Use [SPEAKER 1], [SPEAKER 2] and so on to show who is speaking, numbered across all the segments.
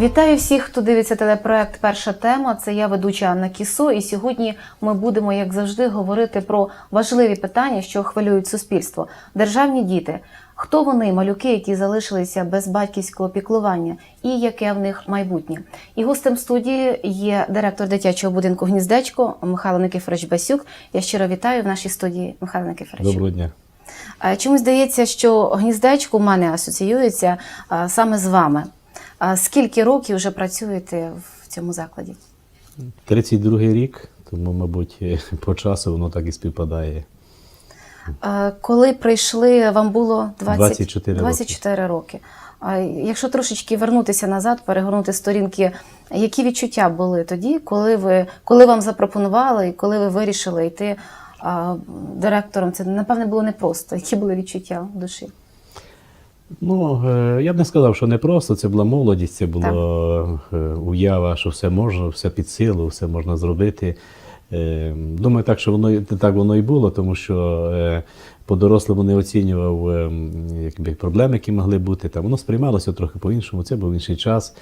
[SPEAKER 1] Вітаю всіх, хто дивиться телепроект Перша тема. Це я ведуча Анна Кісо. І сьогодні ми будемо, як завжди, говорити про важливі питання, що хвилюють суспільство. Державні діти. Хто вони, малюки, які залишилися без батьківського піклування, і яке в них майбутнє? І гостем студії є директор дитячого будинку Гніздечко Михайло Никифорович Басюк. Я щиро вітаю в нашій студії Михайло Никифорович.
[SPEAKER 2] Доброго дня.
[SPEAKER 1] Е, Чомусь здається, що гніздечко в мене асоціюється е, саме з вами. А Скільки років вже працюєте в цьому закладі?
[SPEAKER 2] 32 рік, тому, мабуть, по часу воно так і співпадає.
[SPEAKER 1] Коли прийшли, вам було 20...
[SPEAKER 2] 24 роки.
[SPEAKER 1] 24 роки. А Якщо трошечки вернутися назад, перегорнути сторінки, які відчуття були тоді, коли ви коли вам запропонували і коли ви вирішили йти директором? Це напевне було непросто. Які були відчуття в душі?
[SPEAKER 2] Ну, е, я б не сказав, що не просто. Це була молодість, це була е, уява, що все можна, все під силу, все можна зробити. Е, Думаю, так, що воно так воно і було, тому що по-дорослому не оцінював якби, проблеми, які могли бути. Там воно сприймалося трохи по-іншому. Це був інший час.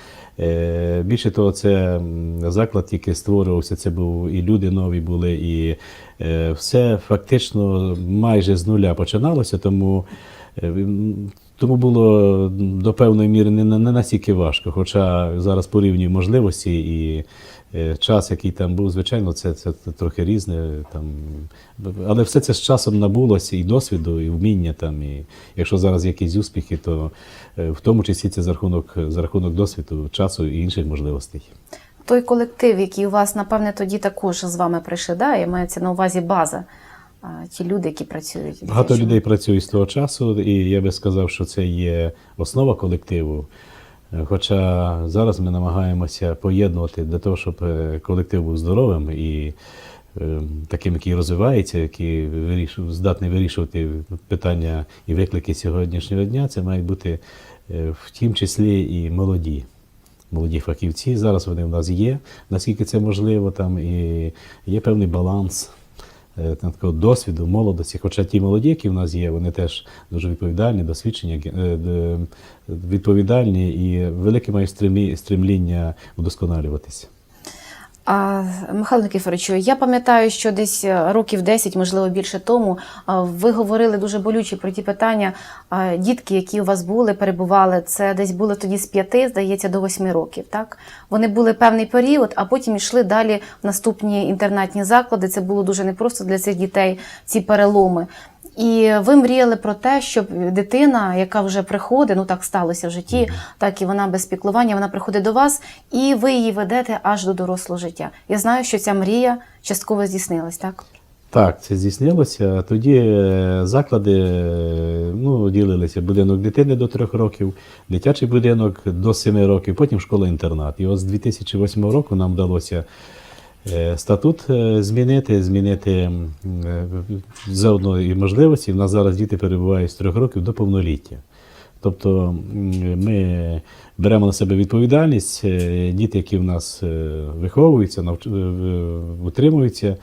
[SPEAKER 2] Більше того, це заклад тільки створювався. Це був і люди нові були, і все фактично майже з нуля починалося. Тому Тому було до певної міри не, не настільки важко. Хоча зараз порівнюю можливості і е, час, який там був, звичайно, це, це, трохи різне. Там, але все це з часом набулося і досвіду, і вміння. Там, і якщо зараз якісь успіхи, то е, в тому числі це за рахунок, за рахунок досвіду, часу і інших можливостей.
[SPEAKER 1] Той колектив, який у вас, напевне, тоді також з вами прийшли, да? мається на увазі база. Ті люди, які працюють.
[SPEAKER 2] Багато людей працює з того часу, і я би сказав, що це є основа колективу. Е, Хоча зараз ми намагаємося поєднувати для того, щоб е, колектив був здоровим і е, таким, який розвивається, який здатний вирішувати питання і виклики сьогоднішнього дня, це мають бути в тім числі і молоді. Молоді фахівці. Зараз вони в нас є, наскільки це можливо, там і є певний баланс такого досвіду, молодості. Хоча ті молоді, які в нас є, вони теж дуже відповідальні, досвідчені, е, відповідальні і велике мають стремлі- стремління вдосконалюватися.
[SPEAKER 1] Михайло Никифоровичу, я пам'ятаю, що десь е, років 10, можливо, більше тому, ви говорили дуже болюче про ті питання. Дітки, які у вас були, перебували, це десь були тоді з 5, здається, до 8 років. Так? Вони були певний період, а потім йшли далі в наступні інтернатні заклади. Це було дуже непросто для цих дітей, ці переломи. І ви мріяли про те, щоб дитина, яка вже приходить, ну так сталося в житті, так і вона без піклування, вона приходить до вас, і ви її ведете аж до дорослого життя. Я знаю, що ця мрія частково здійснилась, так?
[SPEAKER 2] Так, це здійснилося. Тоді е, заклади е, ну, ділилися будинок дитини до трьох років, дитячий будинок до семи років, потім школа-інтернат. І от з 2008 року нам вдалося статут е, змінити, змінити е, заодно і можливості. У нас зараз діти перебувають з трьох років до повноліття. Тобто ми беремо на себе відповідальність, е, діти, які в нас е, виховуються, навч- е, утримуються,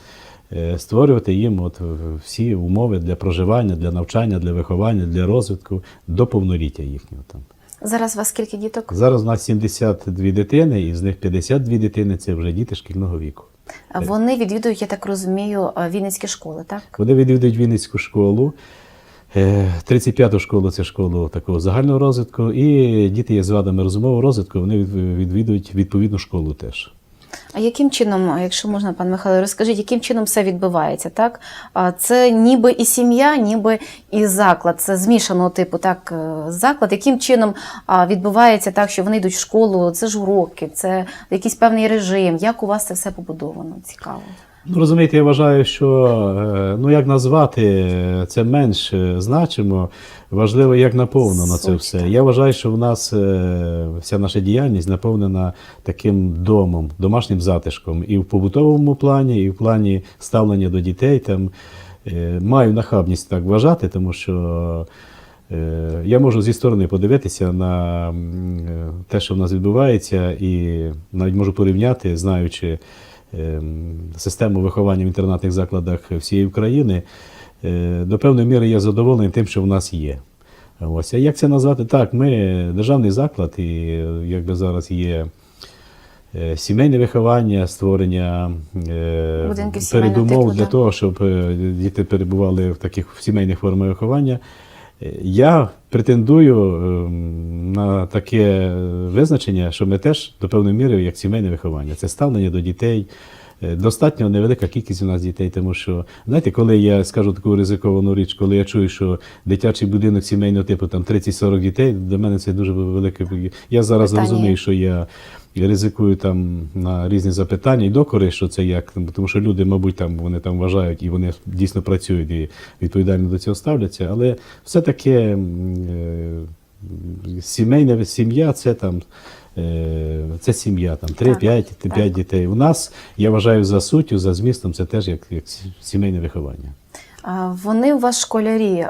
[SPEAKER 2] е, створювати їм от е, всі умови для проживання, для навчання, для виховання, для розвитку до повноліття їхнього там.
[SPEAKER 1] Зараз у вас скільки діток?
[SPEAKER 2] Зараз у нас 72 дитини, і з них 52 дитини це вже діти шкільного віку.
[SPEAKER 1] Вони відвідують, я так розумію, Вінницькі школи, так?
[SPEAKER 2] Вони відвідують Вінницьку школу. е, 35-ту школу це школу такого загального розвитку, і діти є з вадами розумового розвитку, вони відвідують відповідну школу теж.
[SPEAKER 1] А яким чином, якщо можна, пан Михайло, розкажіть, яким чином все відбувається? Так? Це ніби і сім'я, ніби і заклад. Це змішаного типу так, е, заклад. Яким чином відбувається так, що вони йдуть в школу, це ж уроки, це якийсь певний режим. Як у вас це все побудовано? Цікаво.
[SPEAKER 2] Ну, розумієте, я вважаю, що е, ну як назвати е, це менш е, значимо. Важливо, як наповнено це все. Я вважаю, що в нас вся наша діяльність наповнена таким домом, домашнім затишком і в побутовому плані, і в плані ставлення до дітей. Там маю нахабність так вважати, тому що. Я можу зі сторони подивитися на те, що в нас відбувається, і навіть можу порівняти, знаючи систему виховання в інтернатних закладах всієї України. Е, До певної міри я задоволений тим, що в нас є. Ось. А як це назвати? Так, ми державний заклад, і якби зараз є е, сімейне виховання, створення е, передумов
[SPEAKER 1] типу,
[SPEAKER 2] для того, щоб діти перебували в таких сімейних формах виховання. Я претендую ем, на таке визначення, що ми теж до певної міри як сімейне виховання. Це ставлення до дітей. Е, Достатньо невелика кількість у нас дітей, тому що, знаєте, коли я скажу таку ризиковану річ, коли я чую, що дитячий будинок сімейного типу там 30-40 дітей, для мене це дуже велике. Я зараз
[SPEAKER 1] Питання.
[SPEAKER 2] розумію, що я ризикую там на різні запитання і докори, що це як, тому що люди, мабуть, там вони там вважають і вони дійсно працюють і відповідально до цього ставляться, але все-таки е, сімейна сім'я це там. е, Це сім'я, там 3-5
[SPEAKER 1] Так,
[SPEAKER 2] 5 дітей. У нас, я вважаю, за суттю, за змістом, це теж як, як сімейне виховання.
[SPEAKER 1] Вони у вас школярі.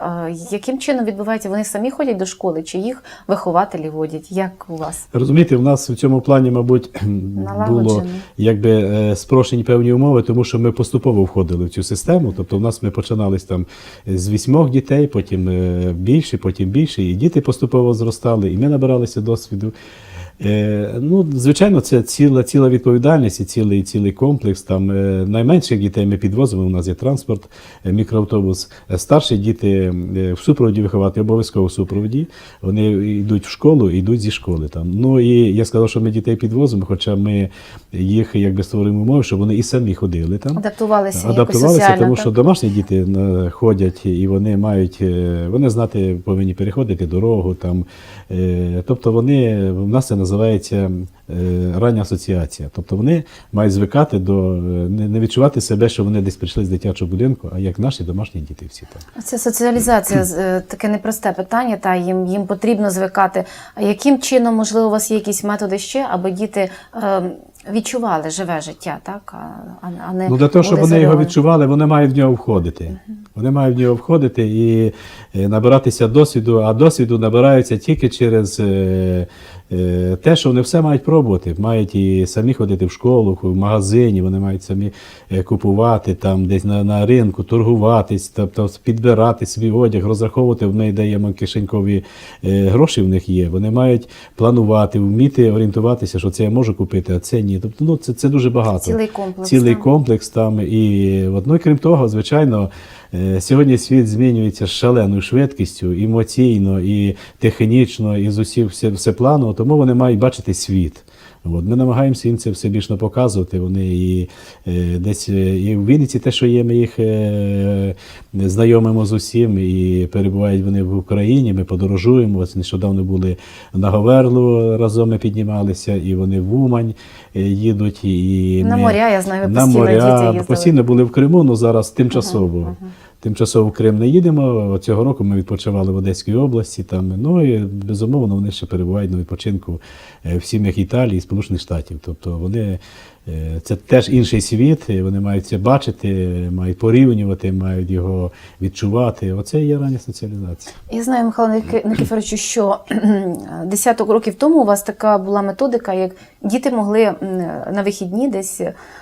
[SPEAKER 1] Яким чином відбувається? Вони самі ходять до школи, чи їх вихователі водять? Як у вас?
[SPEAKER 2] Розумієте, в нас в цьому плані, мабуть, було якби е, спрощені певні умови, тому що ми поступово входили в цю систему. Тобто, в нас ми починали там з вісьмох дітей, потім е, більше, потім більше, і діти поступово зростали, і ми набиралися досвіду. Е, ну, звичайно, це ціла, ціла відповідальність і цілий, цілий комплекс. Там е, найменших дітей ми підвозимо. У нас є транспорт, е, мікроавтобус. Е, Старші діти е, в супроводі виховати, обов'язково в супроводі. Вони йдуть в школу, йдуть зі школи. Там. Ну і я сказав, що ми дітей підвозимо, хоча ми їх якби створюємо умови, щоб вони і самі ходили там.
[SPEAKER 1] Адаптувалися, якось
[SPEAKER 2] Адаптувалися,
[SPEAKER 1] соціально,
[SPEAKER 2] тому
[SPEAKER 1] так?
[SPEAKER 2] що домашні діти е, ходять і вони мають, вони знати, повинні переходити дорогу. Там, тобто вони, в нас це називається е, рання асоціація. Тобто вони мають звикати до, е, не, відчувати себе, що вони десь прийшли з дитячого будинку, а як наші домашні діти всі там.
[SPEAKER 1] Це соціалізація е, таке непросте питання, та їм, їм потрібно звикати. А яким чином, можливо, у вас є якісь методи ще, аби діти е, відчували живе життя, так? А, а не
[SPEAKER 2] Ну, для того, щоб вони його відчували, вони мають в нього входити. Вони мають в нього входити і набиратися досвіду, а досвіду набираються тільки через те, що вони все мають пробувати. Мають і самі ходити в школу, в магазині, вони мають самі е, купувати там десь на, на ринку, торгуватись, тобто підбирати свій одяг, розраховувати. Ми даємо кишенькові е, гроші в них є. Вони мають планувати, вміти орієнтуватися, що це я можу купити, а це ні. Тобто, ну це, це дуже багато.
[SPEAKER 1] Цілий комплекс,
[SPEAKER 2] Цілий комплекс там. І от, ну, і крім того, звичайно, е, сьогодні світ змінюється з шаленою швидкістю, емоційно, і технічно, і з усіх все, все плану, тому вони мають бачити світ. От, ми намагаємося їм це все більше показувати. Вони і е, десь е, і в Вінниці те, що є, ми їх е, знайомимо з усім, і перебувають вони в Україні. Ми подорожуємо. Ось нещодавно були на Говерлу разом ми піднімалися, і вони в Умань їдуть. І
[SPEAKER 1] На
[SPEAKER 2] ми,
[SPEAKER 1] моря, я знаю, ви
[SPEAKER 2] на
[SPEAKER 1] постійно
[SPEAKER 2] моря,
[SPEAKER 1] діти їздили.
[SPEAKER 2] постійно були в Криму, але зараз тимчасово. Тимчасово в Крим не їдемо. Цього року ми відпочивали в Одеській області. Там, ну і безумовно вони ще перебувають на відпочинку е, в сім'ях Італії і Сполучених Штатів. Тобто вони це теж інший світ, вони мають це бачити, мають порівнювати, мають його відчувати. Оце є рання соціалізація.
[SPEAKER 1] Я знаю, Михайло Ники- Никифоровичу, що десяток років тому у вас така була методика, як діти могли на вихідні десь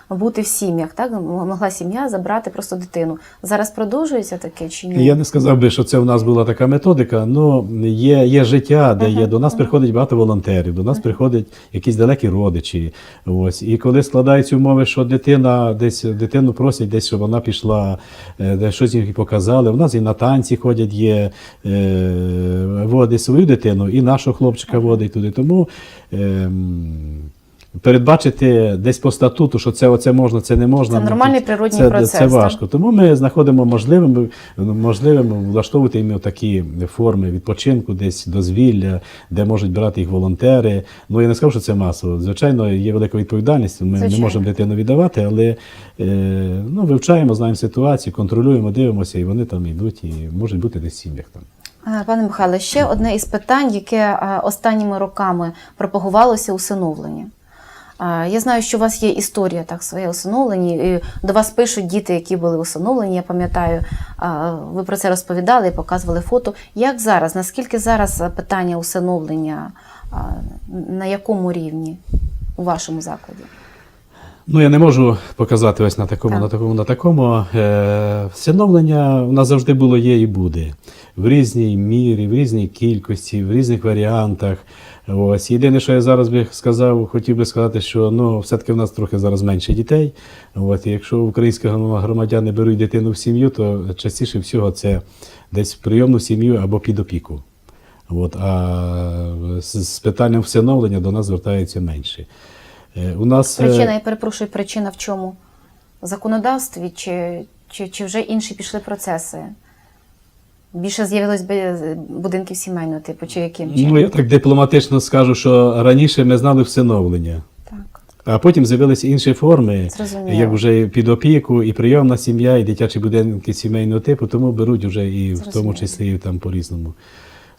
[SPEAKER 1] бути в сім'ях. Так? Могла сім'я забрати просто дитину. Зараз продовжується таке чи ні?
[SPEAKER 2] Я не сказав би, що це в нас була така методика. Ну є, є життя, де є до нас приходить багато волонтерів, до нас приходять якісь далекі родичі. Ось і коли складаються умови, що дитина десь дитину просять, десь щоб вона пішла, е, де щось їм показали. У нас і на танці ходять, є е, водить свою дитину, і нашого хлопчика водить туди. Тому. Передбачити десь по статуту, що це оце можна, це не можна.
[SPEAKER 1] Це нормальний природній
[SPEAKER 2] це,
[SPEAKER 1] процес,
[SPEAKER 2] Це
[SPEAKER 1] так?
[SPEAKER 2] важко. Тому ми знаходимо можливим, можливим влаштовувати їм такі форми відпочинку, десь дозвілля, де можуть брати їх волонтери. Ну я не скажу, що це масово. Звичайно, є велика відповідальність. Ми
[SPEAKER 1] Звичайно.
[SPEAKER 2] не можемо дитину віддавати, але е, ну, вивчаємо, знаємо ситуацію, контролюємо, дивимося, і вони там йдуть і можуть бути десь в сім'ях там.
[SPEAKER 1] Пане Михайле, ще одне із питань, яке останніми роками пропагувалося усиновлення. Е, Я знаю, що у вас є історія так своє усиновлення. і До вас пишуть діти, які були усиновлені. Я пам'ятаю, е, ви про це розповідали і показували фото. Як зараз? Наскільки зараз е, питання усиновлення е, на якому рівні у вашому закладі?
[SPEAKER 2] Ну, я не можу показати ось на такому,
[SPEAKER 1] Так.
[SPEAKER 2] на такому, на такому. Е, всиновлення у нас завжди було, є і буде. в різній мірі, в різній кількості, в різних варіантах. Ось єдине, що я зараз би сказав, хотів би сказати, що ну все-таки в нас трохи зараз менше дітей. От і якщо українські громадяни беруть дитину в сім'ю, то частіше всього це десь в прийомну сім'ю або під опіку. От, а з, з питанням всиновлення до нас звертаються менше. Е, У нас е,
[SPEAKER 1] Причина, я перепрошую, причина в чому? В законодавстві чи, чи, чи вже інші пішли процеси? Більше з'явилось би будинків сімейного типу, чи яким чином?
[SPEAKER 2] ну я так дипломатично скажу, що раніше ми знали всиновлення.
[SPEAKER 1] Так.
[SPEAKER 2] А потім з'явилися інші форми,
[SPEAKER 1] Зрозуміло.
[SPEAKER 2] як вже під опіку, і прийомна сім'я, і дитячі будинки сімейного типу, тому беруть вже і в тому числі і там по-різному.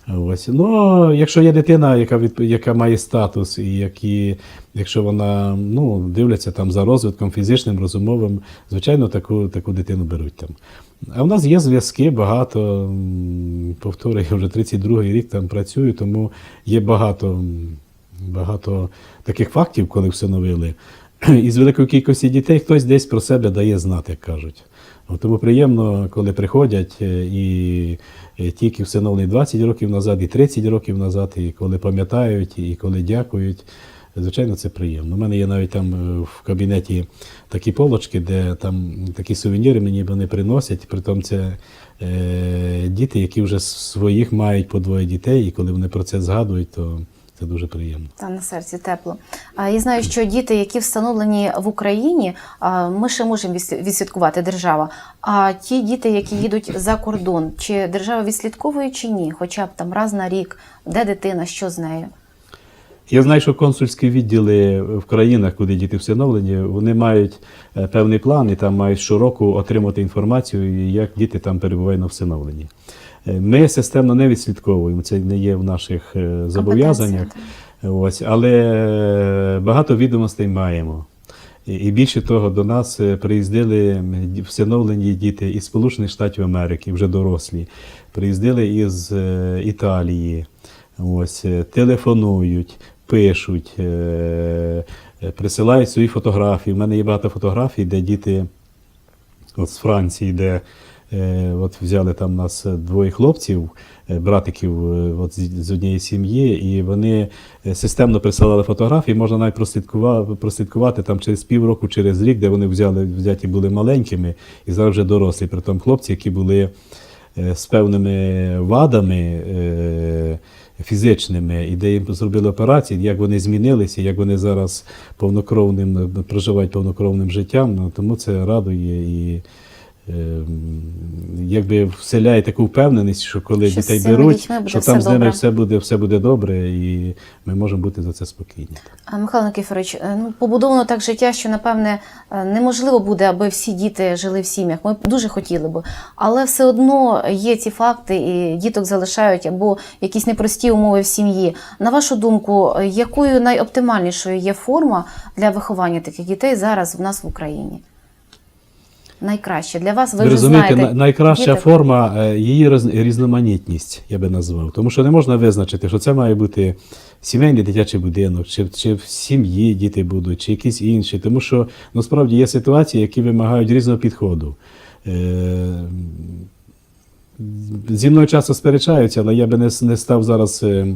[SPEAKER 2] Ось. Ну, якщо є дитина, яка, від, яка має статус, і які, якщо вона ну, дивляться там за розвитком фізичним, розумовим, звичайно, таку, таку дитину беруть там. А в нас є зв'язки багато. Повторюю, я вже 32-й рік там працюю, тому є багато, багато таких фактів, коли всиновили. І з великої кількості дітей хтось десь про себе дає знати, як кажуть. От Тому приємно, коли приходять е, і е, ті, які всиновлені 20 років назад, і 30 років назад, і коли пам'ятають, і коли дякують. Звичайно, це приємно. У мене є навіть там е, в кабінеті такі полочки, де там такі сувеніри мені вони приносять. Притом це е, діти, які вже своїх мають по двоє дітей, і коли вони про це згадують, то це дуже приємно.
[SPEAKER 1] Там на серці тепло. А, Я знаю, що діти, які встановлені в Україні, ми ще можемо відслі- відслідкувати держава. А ті діти, які їдуть за кордон, чи держава відслідковує чи ні? Хоча б там раз на рік, де дитина, що з нею?
[SPEAKER 2] Я знаю, що консульські відділи в країнах, куди діти всиновлені, вони мають е, певний план і там мають щороку отримати інформацію, як діти там перебувають на всиновленні. Е, Ми системно не відслідковуємо, це не є в наших е, зобов'язаннях. Ось, але е, багато відомостей маємо. І більше того, до нас приїздили всиновлені діти із Сполучених Штатів Америки, вже дорослі, приїздили із Італії, ось, телефонують, пишуть, присилають свої фотографії. У мене є багато фотографій, де діти от з Франції, де от взяли там нас двоє хлопців, е, братиків е, от з, однієї сім'ї, і вони е, системно присилали фотографії. Можна навіть прослідкувати, прослідкувати там через півроку, через рік, де вони взяли, взяті були маленькими і зараз вже дорослі. Притом хлопці, які були е, з певними вадами. Е, Фізичними, і де їм зробили операції, як вони змінилися, як вони зараз повнокровним проживають повнокровним життям. Ну, тому це радує і якби вселяє таку впевненість, що коли
[SPEAKER 1] Що
[SPEAKER 2] дітей беруть, що там з ними все буде, все буде добре, і ми можемо бути за це спокійні.
[SPEAKER 1] А, Михайло Никифорович, е, ну, побудовано так життя, що, напевне, е, неможливо буде, аби всі діти жили в сім'ях. Ми дуже хотіли б. Але все одно є ці факти, і діток залишають або якісь непрості умови в сім'ї. На вашу думку, якою найоптимальнішою є форма для виховання таких дітей зараз в нас в Україні? Найкраще для вас, ви,
[SPEAKER 2] Ви розумієте,
[SPEAKER 1] знаєте.
[SPEAKER 2] найкраща
[SPEAKER 1] діток-
[SPEAKER 2] форма е, її різноманітність, я би назвав. Тому що не можна визначити, що це має бути сімейний дитячий будинок, чи, чи в сім'ї діти будуть, чи якісь інші. Тому що насправді є ситуації, які вимагають різного підходу. Е, Зі мною часто сперечаються, але я би не, не став зараз е,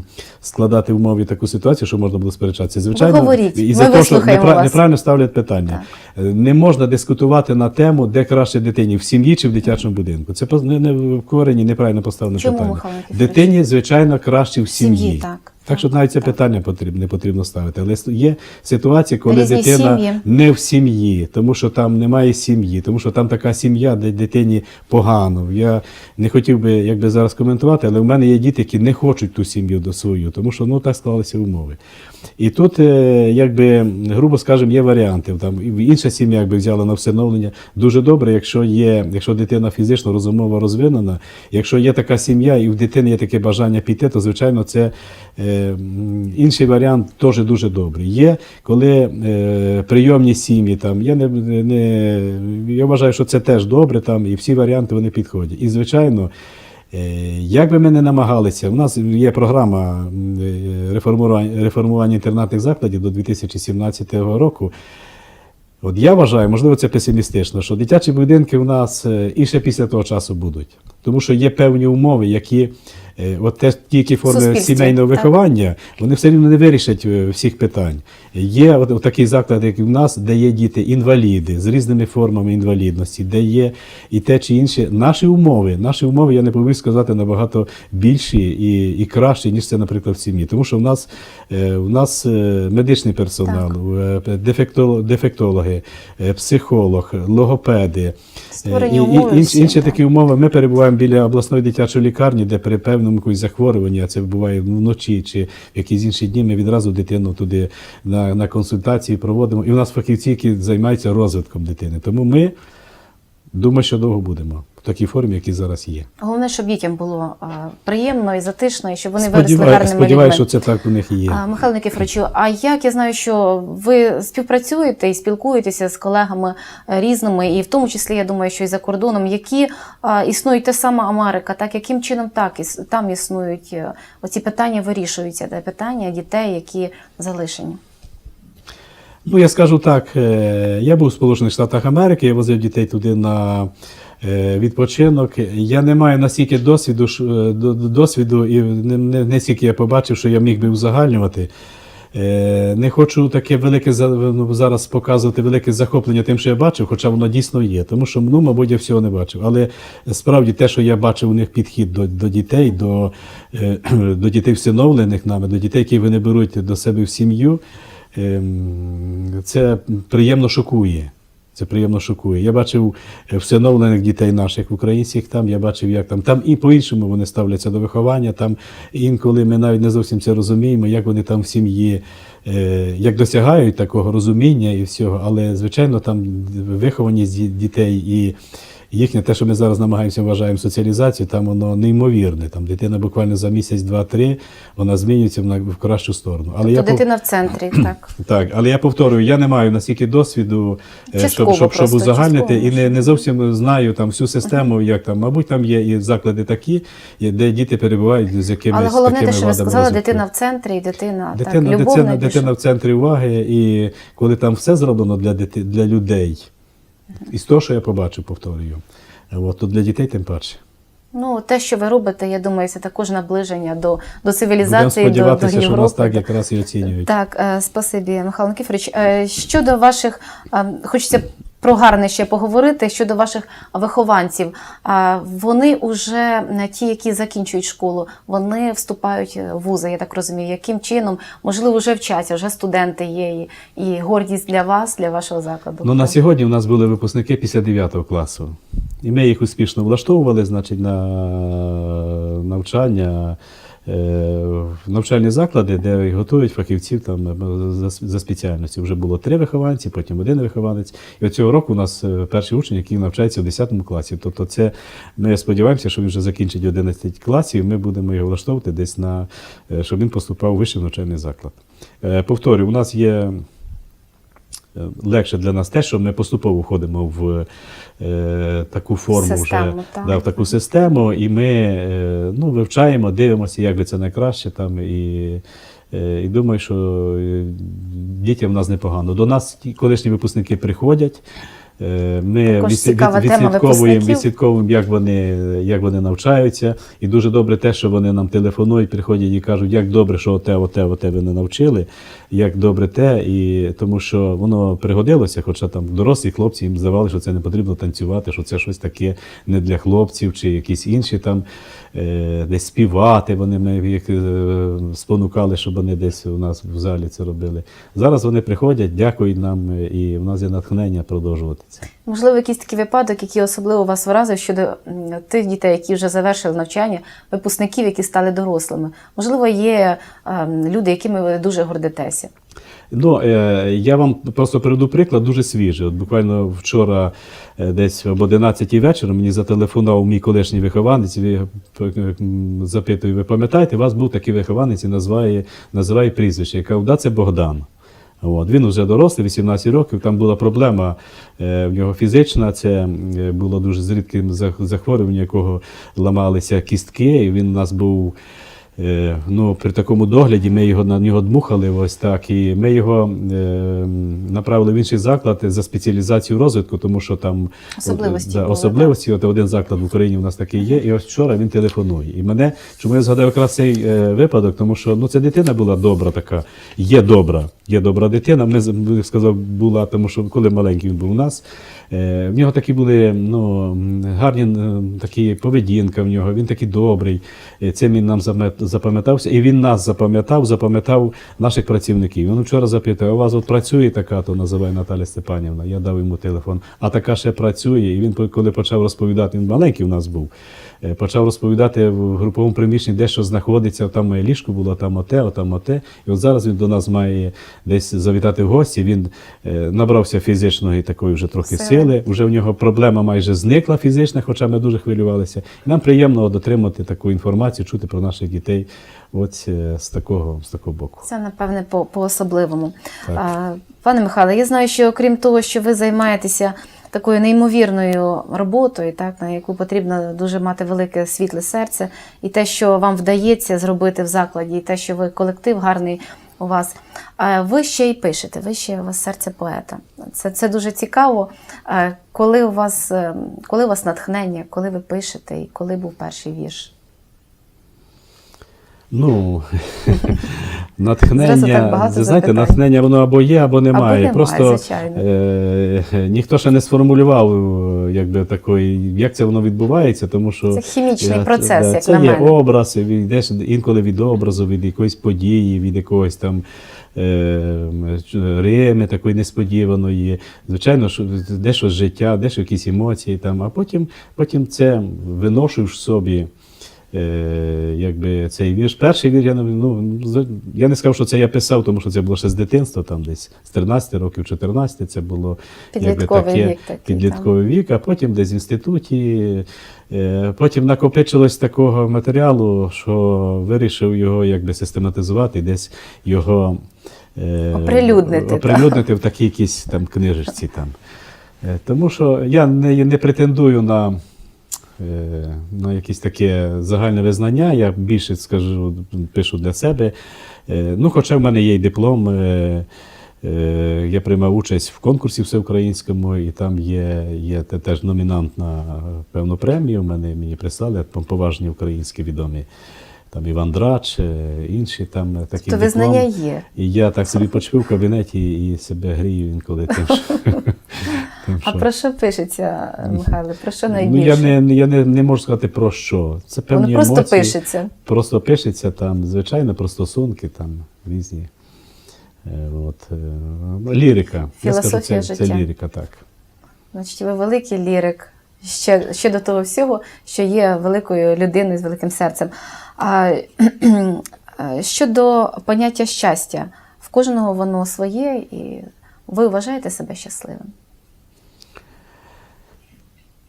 [SPEAKER 2] складати в мові таку ситуацію, що можна було сперечатися. Звичайно, і за те, що непра-
[SPEAKER 1] вас.
[SPEAKER 2] неправильно ставлять питання. Так. Не можна дискутувати на тему, де краще дитині в сім'ї чи в дитячому будинку. Це не, не в корені неправильно поставлене
[SPEAKER 1] Чому,
[SPEAKER 2] питання.
[SPEAKER 1] Михайло
[SPEAKER 2] Дитині, звичайно, краще в сім'ї.
[SPEAKER 1] сім'ї, так.
[SPEAKER 2] Так що навіть це питання потрібно, не потрібно ставити. Але є ситуації, коли
[SPEAKER 1] Різні
[SPEAKER 2] дитина
[SPEAKER 1] сім'ї.
[SPEAKER 2] не в сім'ї, тому що там немає сім'ї, тому що там така сім'я, де дитині погано. Я не хотів би якби зараз коментувати, але в мене є діти, які не хочуть ту сім'ю до свою, тому що ну так склалися умови. І тут, е, якби, грубо скажемо, є варіанти. Там інша сім'я, якби взяла на всиновлення, дуже добре, якщо є, якщо дитина фізично розумово розвинена, якщо є така сім'я і в дитини є таке бажання піти, то звичайно це е, інший варіант теж дуже добрий. Є коли е, прийомні сім'ї, там я не, не я вважаю, що це теж добре, там і всі варіанти вони підходять. І звичайно. Е, Як би ми не намагалися, у нас є програма е, реформування, інтернатних закладів до 2017 року. От я вважаю, можливо, це песимістично, що дитячі будинки у нас і ще після того часу будуть. Тому що є певні умови, які от те, ті, які форми
[SPEAKER 1] суспільстві,
[SPEAKER 2] сімейного
[SPEAKER 1] так.
[SPEAKER 2] виховання, вони все рівно не вирішать е, всіх питань. Є от, от такий заклад, як в нас, де є діти інваліди з різними формами інвалідності, де є і те чи інше. Наші умови, наші умови, я не повинен сказати, набагато більші і, і кращі, ніж це, наприклад, в сім'ї. Тому що в нас, е, в нас е, медичний персонал, е, дефектоло- дефектологи, е, психолог, логопеди.
[SPEAKER 1] Створені
[SPEAKER 2] умови. і, інші, інші такі умови. Ми перебуваємо біля обласної дитячої лікарні, де при певному якомусь захворюванні, а це буває вночі чи в якісь інші дні, ми відразу дитину туди на, на консультації проводимо. І в нас фахівці, які займаються розвитком дитини. Тому ми думаю, що довго будемо в такій формі, які зараз є.
[SPEAKER 1] Головне, щоб дітям було а, приємно і затишно, і щоб вони виросли гарними
[SPEAKER 2] сподіваюся, що це так у них і є.
[SPEAKER 1] А, Михайло Никифоровичу, а як я знаю, що ви співпрацюєте і спілкуєтеся з колегами е, різними, і в тому числі я думаю, що і за кордоном, які а, існують те сама Америка, так яким чином так іс- там існують е, оці питання, вирішуються де питання дітей, які залишені.
[SPEAKER 2] Ну, я скажу так, е, я був в Сполучених Штатах Америки, я возив дітей туди на е, відпочинок. Я не маю настільки досвіду, е, до- до- досвіду і не, не, стільки я побачив, що я міг би узагальнювати. Е, Не хочу таке велике ну, зараз показувати велике захоплення тим, що я бачив, хоча воно дійсно є. Тому що, ну, мабуть, я всього не бачив. Але справді те, що я бачив у них підхід до, до дітей, до, е, до дітей всиновлених нами, до дітей, які вони беруть до себе в сім'ю, ем, це приємно шокує. Це приємно шокує. Я бачив е, всиновлених дітей наших українських там, я бачив, як там. Там і по-іншому вони ставляться до виховання. Там інколи ми навіть не зовсім це розуміємо, як вони там в сім'ї, е, як досягають такого розуміння і всього. Але, звичайно, там вихованість дітей і їхнє, те, що ми зараз намагаємося вважаємо соціалізацію, там воно неймовірне. Там дитина буквально за місяць, два-три, вона змінюється в, в кращу сторону. Але
[SPEAKER 1] Тобто
[SPEAKER 2] я пов-
[SPEAKER 1] дитина в центрі, так.
[SPEAKER 2] так, але я повторюю, я не маю настільки досвіду, е, щоб, щоб, щоб узагальнити, і не, не зовсім знаю там всю систему, як там, мабуть, там є і заклади такі, де діти перебувають з якимись
[SPEAKER 1] Але головне те, що ви сказали,
[SPEAKER 2] розвитку.
[SPEAKER 1] дитина в центрі, і дитина,
[SPEAKER 2] Дитина,
[SPEAKER 1] так,
[SPEAKER 2] дитина, дитина в центрі уваги, і коли там все зроблено для, дити, для людей, із того, що я побачив, повторюю, от, то для дітей тим паче.
[SPEAKER 1] Ну, те, що ви робите, я думаю, це також наближення до, до
[SPEAKER 2] Будемо
[SPEAKER 1] цивілізації, до, до
[SPEAKER 2] що нас так якраз і оцінюють.
[SPEAKER 1] Так, е, спасибі, Михайло Никифорович. Е, Щодо ваших, е, хочеться про гарне ще поговорити, щодо ваших вихованців. Е, Вони вже ті, які закінчують школу, вони вступають в вузи, я так розумію. Яким чином, можливо, вже вчаться, вже студенти є, і, гордість для вас, для вашого закладу.
[SPEAKER 2] Ну, на сьогодні у нас були випускники 59 класу. І ми їх успішно влаштовували, значить, на навчання е, в навчальні заклади, де готують фахівців там за, спеціальності. Вже було три вихованці, потім один вихованець. І от цього року у нас е, перший учень, який навчається в 10 класі. Тобто, це ми сподіваємося, що він вже закінчить 11 класів. Ми будемо його влаштовувати десь на е, щоб він поступав у вищий навчальний заклад. Е, Повторюю, у нас є е, легше для нас те, що ми поступово входимо в е, таку форму
[SPEAKER 1] Систему,
[SPEAKER 2] вже
[SPEAKER 1] так.
[SPEAKER 2] да, в таку систему, і ми е, ну, вивчаємо, дивимося, як би це найкраще там. І, е, і думаю, що е, дітям в нас непогано. До нас колишні випускники приходять. Е, Ми відслідковуємо, відслідковуємо, як вони, як вони навчаються. І дуже добре те, що вони нам телефонують, приходять і кажуть, як добре, що оте, оте, оте ви не навчили, як добре те, і тому що воно пригодилося, хоча там дорослі хлопці їм здавали, що це не потрібно танцювати, що це щось таке не для хлопців, чи якісь інші там десь співати. Вони ми їх е, спонукали, щоб вони десь у нас в залі це робили. Зараз вони приходять, дякують нам, е, і в нас є натхнення продовжувати це.
[SPEAKER 1] Можливо, якийсь такий випадок, який особливо вас вразив щодо тих дітей, які вже завершили навчання, випускників, які стали дорослими. Можливо, є ем, люди, якими ви дуже гордитеся.
[SPEAKER 2] Ну, е, я вам просто приведу приклад дуже свіжий. От буквально вчора, е, десь об 11 вечора, мені зателефонував мій колишній вихованець. Ви е, м, запитую, ви пам'ятаєте, у вас був такий вихованець і називає, називає прізвище. Я кажу, да, це Богдан. От. Він вже дорослий, 18 років. Там була проблема е, в нього фізична. Це е, було дуже з рідким захворюванням, якого ламалися кістки. І він у нас був ну, при такому догляді ми його на нього дмухали ось так, і ми його е, направили в інший заклад за спеціалізацію розвитку, тому що там
[SPEAKER 1] Особливості
[SPEAKER 2] от, да,
[SPEAKER 1] були,
[SPEAKER 2] особливості. От один заклад в Україні у нас такий є, і ось вчора він телефонує. І мене, чому я згадав якраз цей е, випадок, тому що ну, ця дитина була добра така, є добра, є добра дитина. Ми сказав, була, тому що коли маленький він був у нас. Е, в нього такі були ну, гарні е, такі поведінка в нього, він такий добрий. Е, Цим він нам замет- запам'ятався, і він нас запам'ятав, запам'ятав наших працівників. Він вчора запитав, у вас от працює така, то називає Наталя Степанівна. Я дав йому телефон. А така ще працює. І він, коли почав розповідати, він маленький у нас був. Е, Почав розповідати в груповому приміщенні, де що знаходиться, там моє ліжко було, там оте, там оте. І от зараз він до нас має десь завітати в гості. Він е, набрався фізичної такої вже трохи
[SPEAKER 1] Сили.
[SPEAKER 2] сили. Вже в нього проблема майже зникла фізична, хоча ми дуже хвилювалися. І нам приємно от отримати таку інформацію, чути про наших дітей от е, з такого, з такого боку.
[SPEAKER 1] Це, напевне, по- по-особливому.
[SPEAKER 2] Так.
[SPEAKER 1] Пане Михайле, я знаю, що окрім того, що ви займаєтеся такою неймовірною роботою, так, на яку потрібно дуже мати велике світле серце, і те, що вам вдається зробити в закладі, і те, що ви колектив гарний у вас. Ви ще й пишете, ви ще у вас серце поета. Це, це дуже цікаво. Коли у вас, е, коли у вас натхнення, коли ви пишете, і коли був перший вірш?
[SPEAKER 2] Ну, натхнення, знаєте, натхнення воно або є, або немає.
[SPEAKER 1] немає,
[SPEAKER 2] Просто е, ніхто ще не сформулював, е, якби такої, як це воно відбувається, тому що
[SPEAKER 1] Це хімічний
[SPEAKER 2] Я-
[SPEAKER 1] процес,
[SPEAKER 2] да,
[SPEAKER 1] як
[SPEAKER 2] це
[SPEAKER 1] на
[SPEAKER 2] є
[SPEAKER 1] мене.
[SPEAKER 2] образ, десь інколи від образу, від якоїсь події, від якогось там. е, Рими такої несподіваної, звичайно, що дещо з життя, дещо якісь емоції там, а потім, потім це виношуєш в собі. Е, якби цей вірш. Перший вірш я не ну, я не сказав, що це я писав, тому що це було ще з дитинства, там десь з 13 років, 14 це було
[SPEAKER 1] Підлітковий вік такий,
[SPEAKER 2] підлітковий вік, а потім десь в інституті. Е, Потім накопичилось такого матеріалу, що вирішив його якби систематизувати, десь його е,
[SPEAKER 1] Оприлюднити,
[SPEAKER 2] оприлюднити в такій якійсь там книжечці. Там. Тому що я не, не претендую на, на якесь таке загальне визнання, я більше скажу, пишу для себе. Е, Ну, хоча в мене є й диплом. е, е, Я приймав участь в конкурсі всеукраїнському, і там є, є теж номінант на певну премію. Мене мені прислали там поважні українські відомі. Там Іван Драч, е, інші там е, такі.
[SPEAKER 1] То визнання є.
[SPEAKER 2] І я так собі почив в кабінеті і себе грію інколи тим, що,
[SPEAKER 1] А
[SPEAKER 2] що-
[SPEAKER 1] про що пишеться, Михайло? Про що
[SPEAKER 2] Ну, я не, я не, не можу сказати про що. Це певні
[SPEAKER 1] Воно просто
[SPEAKER 2] емоції.
[SPEAKER 1] пишеться.
[SPEAKER 2] Просто пишеться там, звичайно, про стосунки там різні. Е, От, е, ну, лірика. Я скажу,
[SPEAKER 1] Філософія
[SPEAKER 2] це, це лірика, так.
[SPEAKER 1] Значить, ви великий лірик. Ще, ще до того всього, що є великою людиною з великим серцем. А щодо поняття щастя, в кожного воно своє, і ви вважаєте себе щасливим?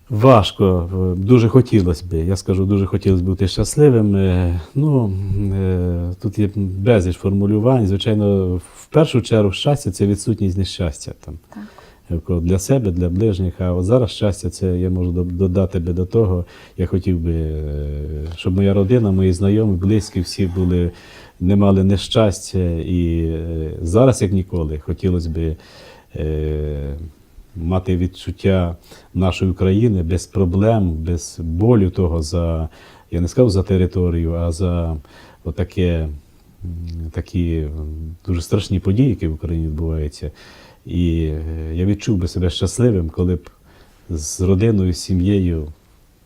[SPEAKER 2] Важко, дуже хотілося б, я скажу, дуже хотілося б бути щасливим. Е, Ну, е, тут є безліч формулювань. Звичайно, в першу чергу щастя це відсутність нещастя. Там.
[SPEAKER 1] Так.
[SPEAKER 2] Е, Для себе, для ближніх. А от зараз щастя, це я можу додати би до того. Я хотів би, щоб моя родина, мої знайомі, близькі всі були, не мали нещастя. І зараз, як ніколи, хотілося б е, мати відчуття нашої України без проблем, без болю того за, я не сказав за територію, а за отаке, такі дуже страшні події, які в Україні відбуваються. І е, я відчув би себе щасливим, коли б з родиною, з сім'єю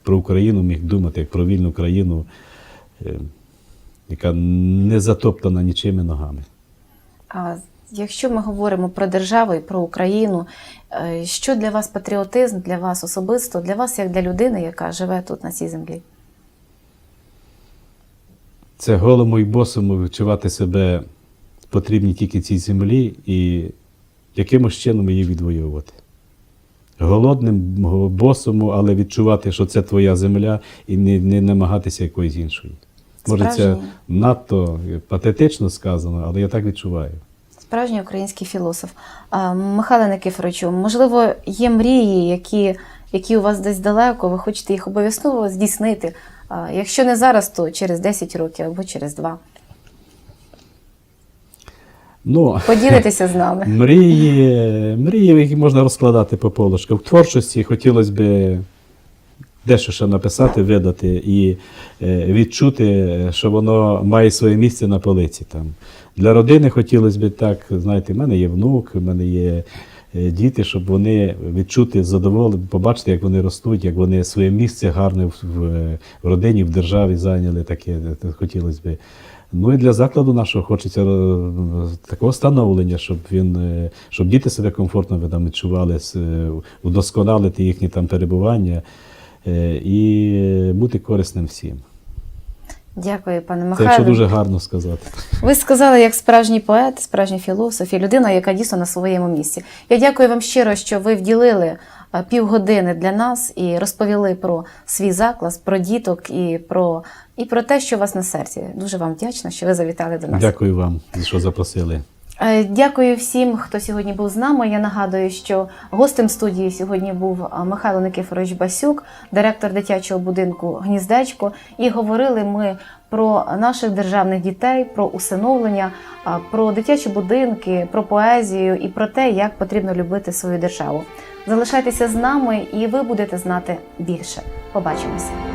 [SPEAKER 2] про Україну міг думати як про вільну країну, е, яка не затоптана нічими ногами.
[SPEAKER 1] А якщо ми говоримо про державу і про Україну, е, що для вас патріотизм, для вас особисто, для вас як для людини, яка живе тут на цій землі?
[SPEAKER 2] Це голому і босому відчувати себе потрібні тільки цій землі і якимось чином її відвоювати. Голодним, босому, але відчувати, що це твоя земля, і не, не намагатися якоїсь іншої. Може, це надто патетично сказано, але я так відчуваю.
[SPEAKER 1] Справжній український філософ. Михайло Никифоровичу, можливо, є мрії, які, які у вас десь далеко, ви хочете їх обов'язково здійснити якщо не зараз, то через 10 років або через 2.
[SPEAKER 2] Ну,
[SPEAKER 1] Поділитеся з нами.
[SPEAKER 2] Мрії, мрії, які можна розкладати по полочках. В творчості хотілося б дещо ще написати, видати і е, відчути, що воно має своє місце на полиці. Там. Для родини хотілося б так, знаєте, в мене є внук, в мене є е, діти, щоб вони відчути задоволення, побачити, як вони ростуть, як вони своє місце гарне в, родині, в державі зайняли, таке е, хотілося б. Ну і для закладу нашого хочеться такого становлення, щоб він, щоб діти себе комфортно там відчували, удосконалити їхні там перебування і бути корисним всім.
[SPEAKER 1] Дякую, пане
[SPEAKER 2] Це якщо
[SPEAKER 1] Михайло.
[SPEAKER 2] дуже гарно сказати.
[SPEAKER 1] Ви сказали як справжній поет, справжній філософ і людина, яка дійсно на своєму місці. Я дякую вам щиро, що ви вділили е, півгодини для нас і розповіли про свій заклад, про діток і про, і про те, що у вас на серці. Дуже вам вдячна, що ви завітали до нас.
[SPEAKER 2] Дякую вам, що запросили.
[SPEAKER 1] Е, Дякую всім, хто сьогодні був з нами. Я нагадую, що гостем студії сьогодні був Михайло Никифорович Басюк, директор дитячого будинку Гніздечко. І говорили ми про наших державних дітей, про усиновлення, про дитячі будинки, про поезію і про те, як потрібно любити свою державу. Залишайтеся з нами, і ви будете знати більше. Побачимося.